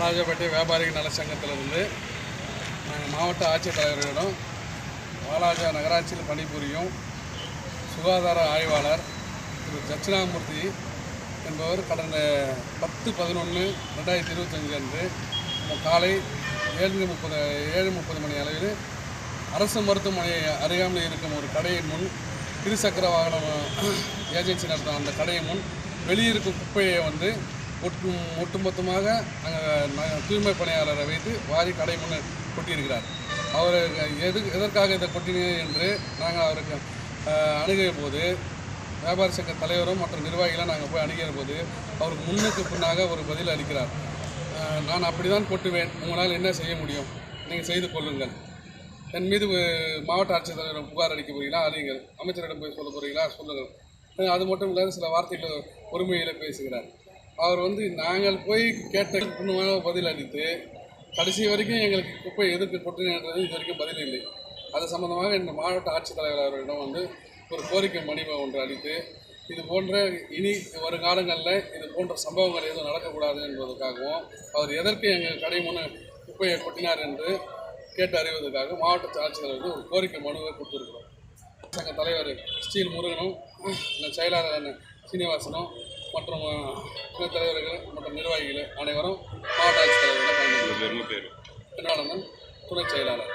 வாலாஜாப்பேட்டை வியாபாரிகள் நல சங்கத்திலிருந்து நாங்கள் மாவட்ட ஆட்சித்தலைவர்களிடம் வாலாஜா நகராட்சியில் பணிபுரியும் சுகாதார ஆய்வாளர் திரு தட்சிணாமூர்த்தி என்பவர் கடந்த பத்து பதினொன்று ரெண்டாயிரத்தி இருபத்தஞ்சு அன்று காலை ஏழு முப்பது ஏழு முப்பது மணி அளவில் அரசு மருத்துவமனை அறியாமல் இருக்கும் ஒரு கடையின் முன் இருசக்கர வாகனம் ஏஜென்சி நடத்தும் அந்த கடையின் முன் வெளியிருக்கும் குப்பையை வந்து ஒட்டு ஒட்டுமொத்தமாக அங்கே தூய்மை பணியாளரை வைத்து வாரி கடை முன்னே கொட்டியிருக்கிறார். அவர் எது எதற்காக இதை கொட்டினீர் என்று நாங்கள் அவருக்கு அணுகிய போது வியாபார சங்க தலைவரும் மற்றும் நிர்வாகிகளும் நாங்கள் போய் அணுகிற போது அவருக்கு முன்னுக்கு பின்னாக ஒரு பதில் அளிக்கிறார். நான் அப்படி தான் கொட்டுவேன். உங்களால் என்ன செய்ய முடியும்? நீங்கள் செய்து கொள்ளுங்கள். என் மீது மாவட்ட மாவட்ட ஆட்சித்தலைவரிடம் புகார் அளிக்க போகிறீங்களா அறியுங்கள் அமைச்சரிடம் போய் சொல்ல போகிறீங்களா சொல்லுங்கள். அது மட்டும் இல்லாத சில வார்த்தைகள் பொறுமையில் பேசுகிறார். அவர் வந்து நாங்கள் போய் கேட்ட புண்ணியமாக பதில் அளித்து கடைசி வரைக்கும் எங்களுக்கு குப்பை எதுக்கு கொட்டினது இது வரைக்கும் பதில் இல்லை. அது சம்மந்தமாக இந்த மாவட்ட ஆட்சித்தலைவர் அவர்களிடம் வந்து ஒரு கோரிக்கை மணிவை ஒன்று அளித்து இது போன்ற இனி வருங்காலங்களில் இது போன்ற சம்பவங்கள் எதுவும் நடக்கக்கூடாது என்பதற்காகவும் அவர் எதற்கு எங்கள் கடை குப்பையை கொட்டினார் என்று கேட்டு அறிவதற்காக மாவட்ட ஆட்சித்தலைவருக்கு ஒரு கோரிக்கை மனுவை கொடுத்துருக்கிறோம். சங்க தலைவர் ஸ்டீல் முருகனும் இந்த செயலாளர் சீனிவாசனும் மற்றும் தலைவர்கள் மற்றும் நிர்வாகிகள் அனைவரும் மாவட்ட ஆட்சித்தலைவர்கள் பயன்படுத்தி பேர் திருநானந்தன் துணை செயலாளர்.